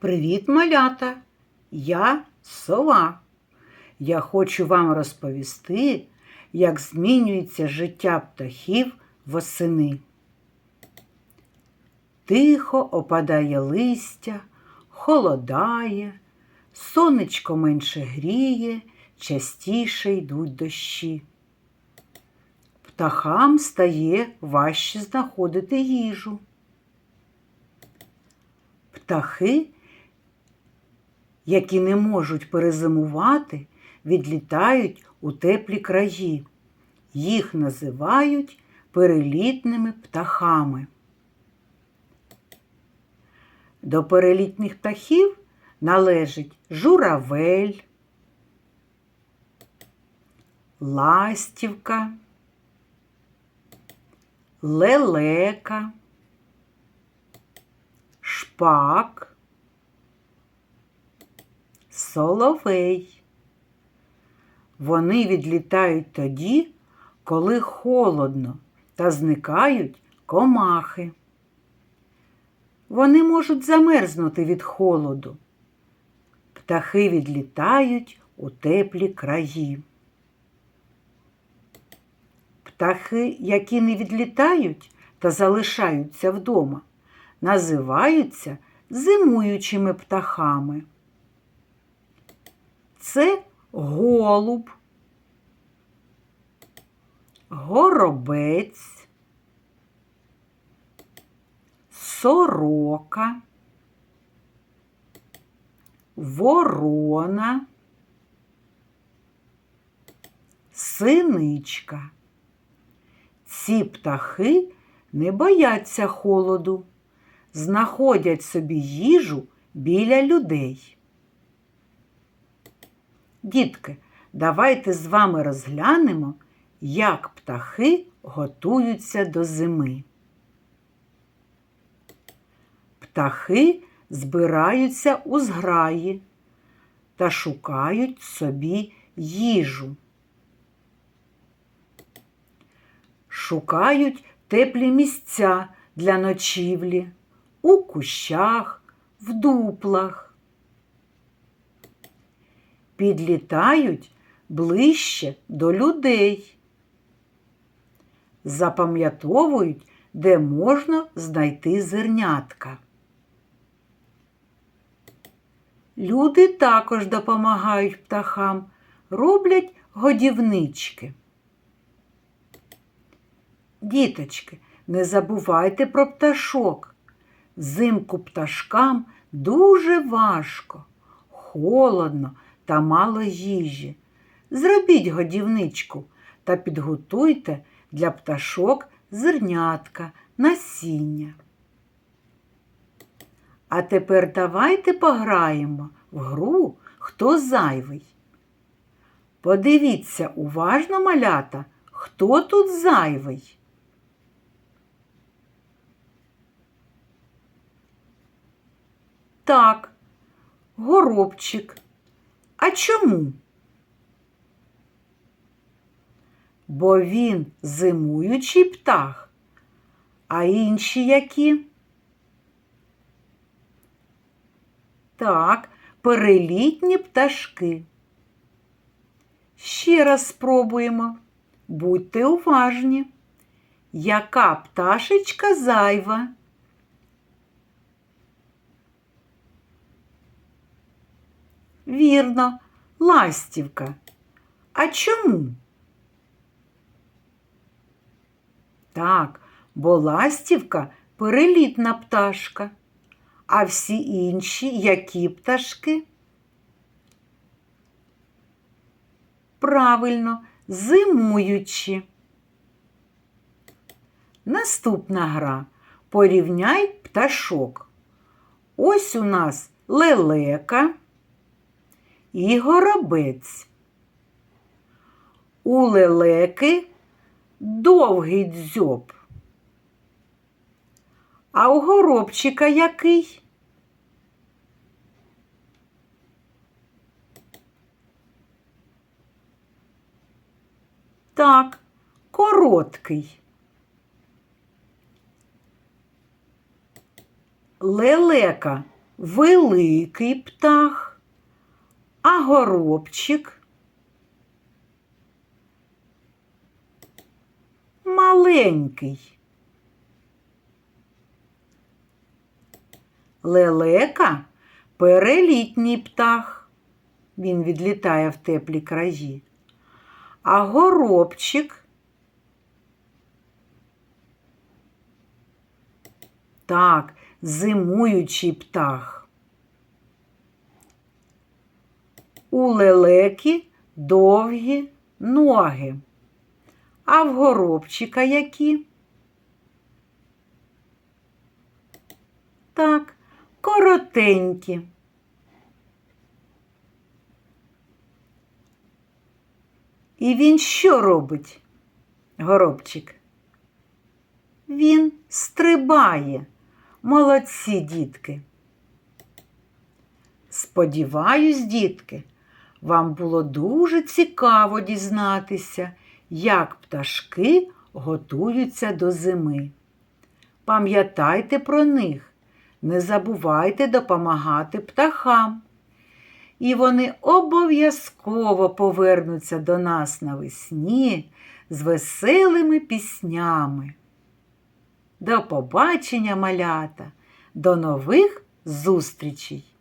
Привіт, малята! Я сова. Я хочу вам розповісти, як змінюється життя птахів восени. Тихо опадає листя, холодає, сонечко менше гріє, частіше йдуть дощі. Птахам стає важче знаходити їжу. Птахи, які не можуть перезимувати, відлітають у теплі краї. Їх називають перелітними птахами. До перелітніх птахів належить журавель, ластівка, лелека, шпак, соловей. Вони відлітають тоді, коли холодно та зникають комахи. Вони можуть замерзнути від холоду. Птахи відлітають у теплі краї. Птахи, які не відлітають та залишаються вдома, називаються зимуючими птахами. Це голуб, горобець, сорока, ворона, синичка. Ці птахи не бояться холоду, знаходять собі їжу біля людей. Дітки, давайте з вами розглянемо, як птахи готуються до зими. Птахи збираються у зграї та шукають собі їжу. Шукають теплі місця для ночівлі у кущах, в дуплах. Підлітають ближче до людей. Запам'ятовують, де можна знайти зернятка. Люди також допомагають птахам, роблять годівнички. Діточки, не забувайте про пташок. Взимку пташкам дуже важко, холодно та мало їжі. Зробіть годівничку та підготуйте для пташок зернятка, насіння. А тепер давайте пограємо в гру Хто зайвий. Подивіться уважно, малята, хто тут зайвий. Так, горобчик. А чому? Бо він зимуючий птах, а інші які? Так, перелітні пташки. Ще раз спробуємо. Будьте уважні. Яка пташечка зайва? Вірно, ластівка. А чому? Так, бо ластівка перелітна пташка. А всі інші які пташки? Правильно, зимуючі. Наступна гра. Порівняй пташок. Ось у нас лелека і горобець. У лелеки довгий дзьоб. А у горобчика який? Так, короткий. Лелека великий птах, а горобчик маленький. Лелека перелітній птах. Він відлітає в теплі краї. А горобчик так, зимуючий птах. У лелеки довгі ноги. А в горобчика які? Так, коротенькі. І він що робить, горобчик? Він стрибає. Молодці, дітки. Сподіваюсь, дітки, вам було дуже цікаво дізнатися, як пташки готуються до зими. Пам'ятайте про них, не забувайте допомагати птахам. І вони обов'язково повернуться до нас навесні з веселими піснями. До побачення, малята, до нових зустрічей!